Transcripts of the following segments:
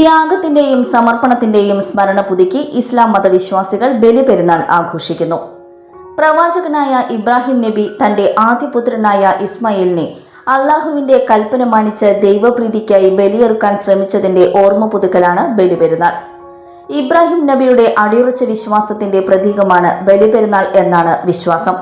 ത്യാഗത്തിന്റെയും സമർപ്പണത്തിന്റെയും സ്മരണ പുതുക്കി ഇസ്ലാം മതവിശ്വാസികൾ ബലിപെരുന്നാൾ ആഘോഷിക്കുന്നു. പ്രവാചകനായ ഇബ്രാഹിം നബി തന്റെ ആദ്യപുത്രനായ ഇസ്മായിലിനെ അള്ളാഹുവിന്റെ കൽപ്പന മാനിച്ച് ദൈവപ്രീതിക്കായി ബലിയെറുക്കാൻ ശ്രമിച്ചതിന്റെ ഓർമ്മ പുതുക്കലാണ് ബലിപെരുന്നാൾ. ഇബ്രാഹിം നബിയുടെ അടിയുറച്ച വിശ്വാസത്തിന്റെ പ്രതീകമാണ് ബലിപെരുന്നാൾ എന്നാണ് വിശ്വാസം.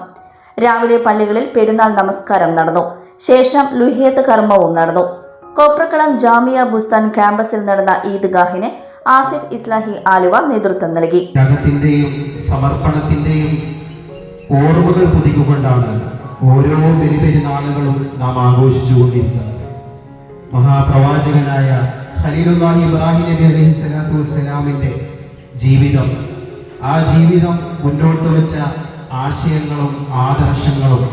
രാവിലെ പള്ളികളിൽ പെരുന്നാൾ നമസ്കാരം നടന്നു. ശേഷം ലുഹിയത്ത് കർമ്മവും നടന്നു. കോപ്രക്കളം ജാമിയ ബുസ്താൻ ക്യാമ്പസിൽ നടന്ന ഈദ്ഗാഹിന് ആസിഫ് ഇസ്ലാഹി ആലുവ നേതൃത്വം നൽകി. ത്യാഗത്തിന്റെയും സമർപ്പണത്തിന്റെയും ഓർമ്മകൾ പുതുക്കൊണ്ടാണ് ഓരോ ബലിപെരുന്നാളുകളും നാം ആഘോഷിച്ചുകൊണ്ടിരിക്കുന്നത്. മഹാപ്രവാചകനായ ഖലീലുല്ലാഹി ഇബ്രാഹിം നബി അലൈഹി സ്വലാത്തു വസ്സലാമിന്റെ ജീവിതം ആ ജീവിതം മുന്നോട്ട് വെച്ച ആശയങ്ങളും ആദർശങ്ങളും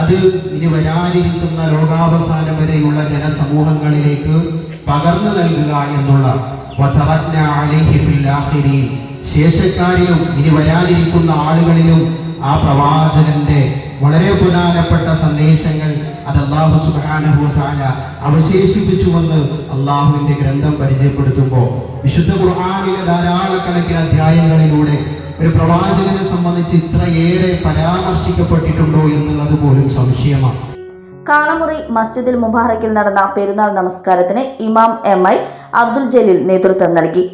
അത് ഇനി വരാനിരിക്കുന്ന ലോകാവസാനം വരെയുള്ള ജനസമൂഹങ്ങളിലേക്ക് പകർന്നു നൽകുക എന്നുള്ള. ശേഷക്കാരിലും ഇനി വരാനിരിക്കുന്ന ആളുകളിലും ആ പ്രവാചകന്റെ വളരെ പ്രധാനപ്പെട്ട സന്ദേശങ്ങൾ അത് അള്ളാഹു തആല അവശേഷിപ്പിച്ചുവെന്ന് അള്ളാഹുവിന്റെ ഗ്രന്ഥം പരിചയപ്പെടുത്തുമ്പോൾ വിശുദ്ധ ഖുർആനിലെ ധാരാളക്കണക്കിന് അധ്യായങ്ങളിലൂടെ ഒരു പ്രവാചകനെ സംബന്ധിച്ച് ഇത്രയേറെ പരാമർശിക്കപ്പെട്ടിട്ടുണ്ടോ എന്നുള്ളത് പോലും സംശയമാണ്. കാളമുറി മസ്ജിദിൽ മുബാറക്കിൽ നടന്ന പെരുന്നാൾ നമസ്കാരത്തിന് ഇമാം എം ഐ അബ്ദുൽ ജലീൽ നേതൃത്വം നൽകി.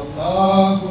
അള്ളാഹു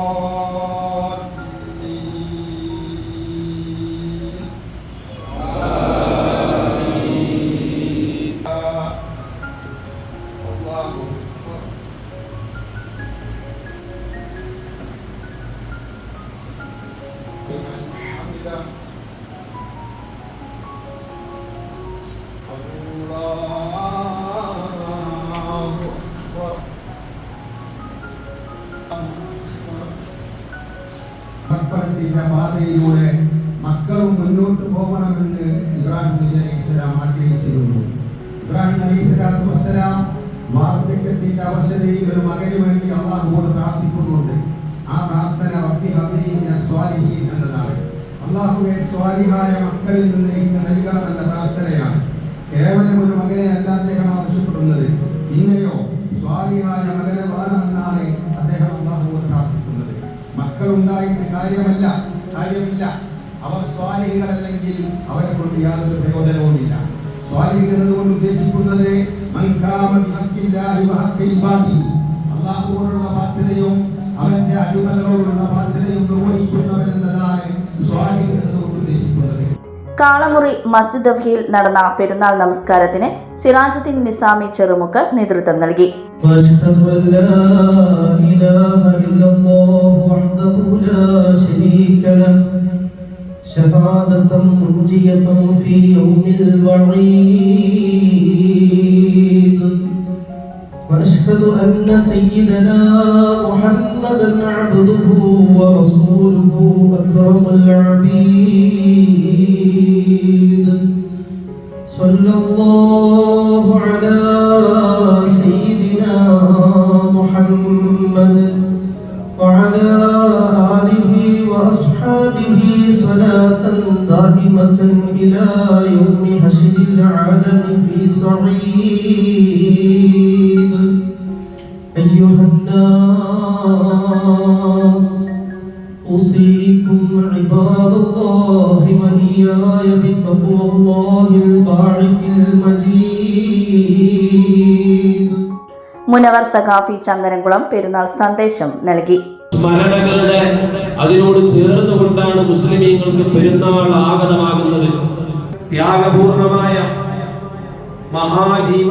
മക്കളത്തിന്റെ പാതയിലൂടെ മക്കളും മുന്നോട്ട് പോകണമെന്ന് ഇബ്രാഹിം നബി ആഗ്രഹിച്ചിരുന്നു. ഇബ്രാഹിം അലൈഹി സ്വലാത്തു വസ്സലാം വാർദ്ധക്യത്തിന്റെ അവശതയിൽ ഒരു മകന് വേണ്ടി അള്ളാഹുവോട് പ്രാർത്ഥിക്കുന്നുണ്ട്. ആ പ്രാർത്ഥന റബ്ബി ഹബിലി മിന സ്വാലിഹീൻ എന്നതാണ്. അള്ളാഹുവെ സ്വാലിഹായ മക്കളിൽ നിന്ന് എനിക്ക് നൽകണമെന്ന പ്രാർത്ഥനയാണ്. കേവലം ഒരു മകനെ അല്ല അദ്ദേഹം ആവശ്യപ്പെടുന്നത്. ഇന്നയോ സ്വാലിഹായ കാര്യമല്ല കാര്യമില്ല. അവർ സ്വാലിഹികളല്ലെങ്കിൽ അവരെ കൊണ്ട് യാതൊരു പ്രയോജനവുമില്ല സ്വാലിഹ് എന്നതുകൊണ്ട് ഉദ്ദേശിക്കുന്നത്. അള്ളാഹുവോടുള്ള ബാധ്യതയും അവന്റെ അടിമകളോടുള്ള ബാധ്യതയും നിർവഹിക്കുന്നവൻ കാളമുറി മസ്ജിദ് ദർഹിയിൽ നടന്ന പെരുന്നാൾ നമസ്കാരത്തിന് സിറാജുദ്ദീൻ നിസാമി ചെറുമുക്ക് നേതൃത്വം നൽകി واشهد ان لا اله الا الله وحده لا شريك له شهادة منجية في يوم الوعيد واشهد ان سيدنا محمدا عبده ورسوله اكرم العبيد صلى الله على سيدنا محمد وعلى آله وأصحابه صلاة دائمة إلى يوم حشر العالم في صعيد. أيها الناس أوصيكم عباد الله وإياي بتقوى الله الباعث المجيد മുനവർ സഖാഫി ചന്ദനംകുളം പെരുന്നാൾ സന്ദേശം നൽകി സ്മരണകളുടെ അതിനോട് ചേർന്നുകൊണ്ടാണ് മുസ്ലിമീങ്ങൾക്ക് പെരുന്നാൾ ആഗതമാകുന്നത് ത്യാഗപൂർണമായ മഹാജീവ